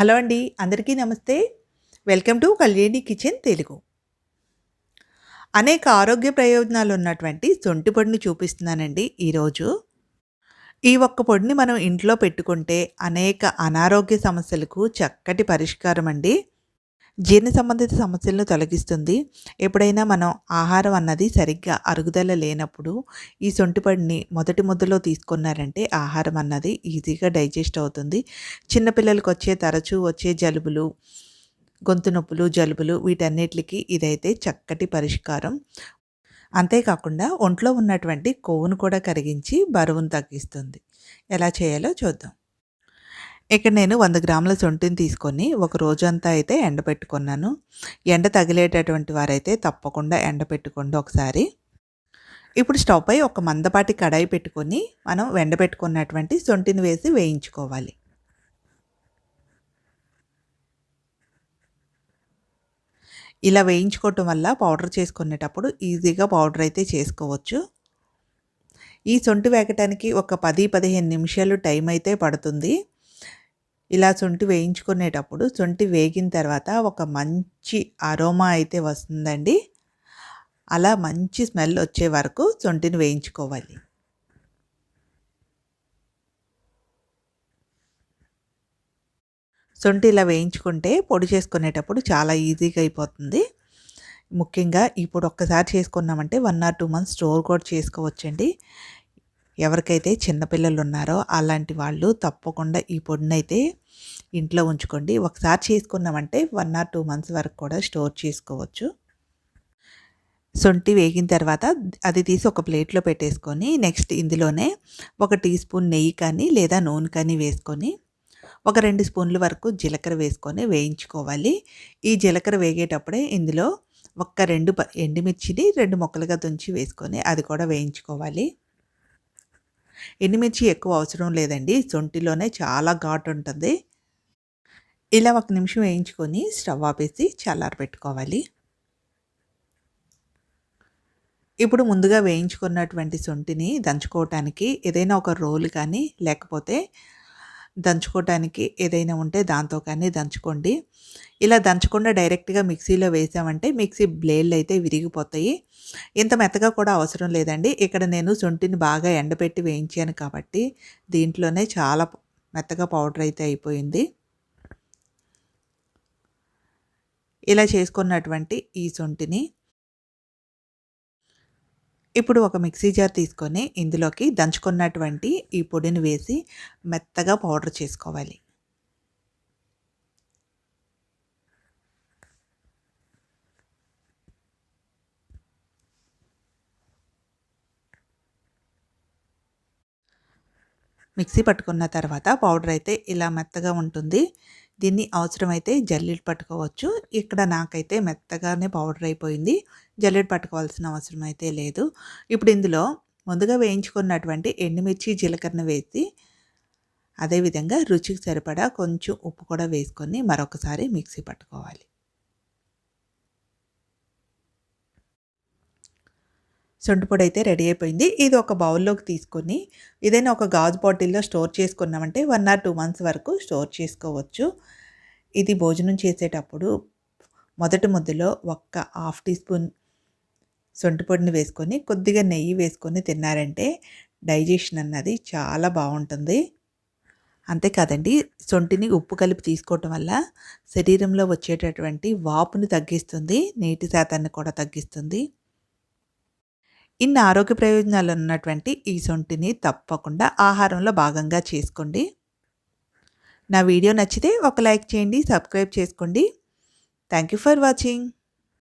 Hello అండి అందరికీ నమస్తే. Welcome to Kalyani kitchen Telugu. అనేక ఆరోగ్య ప్రయోజనాలు ఉన్నటువంటి సొంటి పొడిని చూపిస్తున్నానండి ఈరోజు. ఈ ఒక్క పొడిని మనం ఇంట్లో పెట్టుకుంటే అనేక అనారోగ్య సమస్యలకు చక్కటి పరిష్కారం అండి జీర్ణ సంబంధిత సమస్యలను తొలగిస్తుంది. ఎప్పుడైనా మనం ఆహారం అన్నది సరిగ్గా అరుగుదల లేనప్పుడు ఈ సొంటిపడిని మొదటి ముద్దలో తీసుకున్నారంటే ఆహారం అన్నది ఈజీగా డైజెస్ట్ అవుతుంది. చిన్నపిల్లలకు వచ్చే తరచూ వచ్చే జలుబులు గొంతు నొప్పులు జలుబులు వీటన్నిటికి ఇదైతే చక్కటి పరిష్కారం. అంతేకాకుండా ఒంట్లో ఉన్నటువంటి కొవ్వును కూడా కరిగించి బరువును తగ్గిస్తుంది. ఎలా చేయాలో చూద్దాం. ఇక్కడ నేను వంద గ్రాముల సొంటిని తీసుకొని ఒక రోజంతా అయితే ఎండబెట్టుకున్నాను ఎండ తగిలేటటువంటి వారైతే తప్పకుండా ఎండబెట్టుకోండి ఒకసారి. ఇప్పుడు స్టవ్ పై ఒక మందపాటి కడాయి పెట్టుకొని మనం ఎండబెట్టుకున్నటువంటి సొంటిని వేసి వేయించుకోవాలి. ఇలా వేయించుకోవటం వల్ల పౌడర్ చేసుకునేటప్పుడు ఈజీగా పౌడర్ అయితే చేసుకోవచ్చు. ఈ సొంటి వేగటానికి ఒక పది పదిహేను నిమిషాలు టైం అయితే పడుతుంది. ఇలా శొంఠి వేయించుకునేటప్పుడు శొంఠి వేగిన తర్వాత ఒక మంచి అరోమా అయితే వస్తుందండి. అలా మంచి స్మెల్ వచ్చే వరకు శొంఠిని వేయించుకోవాలి. శొంఠి ఇలా వేయించుకుంటే పొడి చేసుకునేటప్పుడు చాలా ఈజీగా అయిపోతుంది. ముఖ్యంగా ఇప్పుడు ఒక్కసారి చేసుకున్నామంటే one or two months store కూడా చేసుకోవచ్చండి. ఎవరికైతే చిన్నపిల్లలు ఉన్నారో అలాంటి వాళ్ళు తప్పకుండా ఈ పొడిని అయితే ఇంట్లో ఉంచుకోండి. ఒకసారి చేసుకున్నామంటే వన్ ఆర్ టూ మంత్స్ వరకు కూడా స్టోర్ చేసుకోవచ్చు. సొంటి వేగిన తర్వాత అది తీసి ఒక ప్లేట్లో పెట్టేసుకొని నెక్స్ట్ ఇందులోనే ఒక టీ స్పూన్ నెయ్యి కానీ లేదా నూనె కానీ వేసుకొని ఒక రెండు స్పూన్ల వరకు జీలకర్ర వేసుకొని వేయించుకోవాలి. ఈ జీలకర్ర వేగేటప్పుడే ఇందులో ఒక్క రెండు ఎండుమిర్చిని రెండు మొక్కలుగా తుంచి వేసుకొని అది కూడా వేయించుకోవాలి. ఎండుమిర్చి ఎక్కువ అవసరం లేదండి. సొంటిలోనే చాలా ఘాటు ఉంటుంది. ఇలా ఒక నిమిషం వేయించుకొని స్టవ్ ఆపేసి చల్లారబెట్టుకోవాలి ఇప్పుడు ముందుగా వేయించుకున్నటువంటి సొంటిని దంచుకోవటానికి ఏదైనా ఒక రోలు కానీ లేకపోతే దంచుకోవటానికి ఏదైనా ఉంటే దాంతో కానీ దంచుకోండి. ఇలా దంచకుండా డైరెక్ట్గా మిక్సీలో వేసామంటే మిక్సీ బ్లేడ్లు అయితే విరిగిపోతాయి. ఇంత మెత్తగా కూడా అవసరం లేదండి. ఇక్కడ నేను సొంటిని బాగా ఎండబెట్టి వేయించాను కాబట్టి దీంట్లోనే చాలా మెత్తగా పౌడర్ అయితే అయిపోయింది. ఇలా చేసుకున్నటువంటి ఈ సొంటిని ఇప్పుడు ఒక మిక్సీ జార్ తీసుకొని ఇందులోకి దంచుకున్నటువంటి ఈ పొడిని వేసి మెత్తగా పౌడర్ చేసుకోవాలి. మిక్సీ పట్టుకున్న తర్వాత పౌడర్ అయితే ఇలా మెత్తగా ఉంటుంది. దీన్ని అవసరమైతే జల్లెడ పట్టుకోవచ్చు. ఇక్కడ నాకైతే మెత్తగానే పౌడర్ అయిపోయింది. జల్లెడ పట్టుకోవాల్సిన అవసరం అయితే లేదు. ఇప్పుడు ఇందులో ముందుగా వేయించుకున్నటువంటి ఎండుమిర్చి జీలకర్ర వేసి అదేవిధంగా రుచికి సరిపడా కొంచెం ఉప్పు కూడా వేసుకొని మరొకసారి మిక్సీ పట్టుకోవాలి. సొంటిపొడి అయితే రెడీ అయిపోయింది. ఇది ఒక బౌల్లోకి తీసుకొని ఏదైనా ఒక గాజు బాటిల్లో స్టోర్ చేసుకున్నామంటే వన్ ఆర్ టూ మంత్స్ వరకు స్టోర్ చేసుకోవచ్చు. ఇది భోజనం చేసేటప్పుడు మొదటి ముద్దలో ఒక్క హాఫ్ టీ స్పూన్ సొంటిపొడిని వేసుకొని కొద్దిగా నెయ్యి వేసుకొని తిన్నారంటే డైజెషన్ అన్నది చాలా బాగుంటుంది. అంతేకాదండి సొంటిని ఉప్పు కలిపి తీసుకోవటం వల్ల శరీరంలో వచ్చేటటువంటి వాపుని తగ్గిస్తుంది నీటి శాతాన్ని కూడా తగ్గిస్తుంది. ఇన్ని ఆరోగ్య ప్రయోజనాలు ఉన్నటువంటి ఈ సొంటిని తప్పకుండా ఆహారంలో భాగంగా చేసుకోండి. నా వీడియో నచ్చితే ఒక లైక్ చేయండి సబ్స్క్రైబ్ చేసుకోండి. Thank you for watching.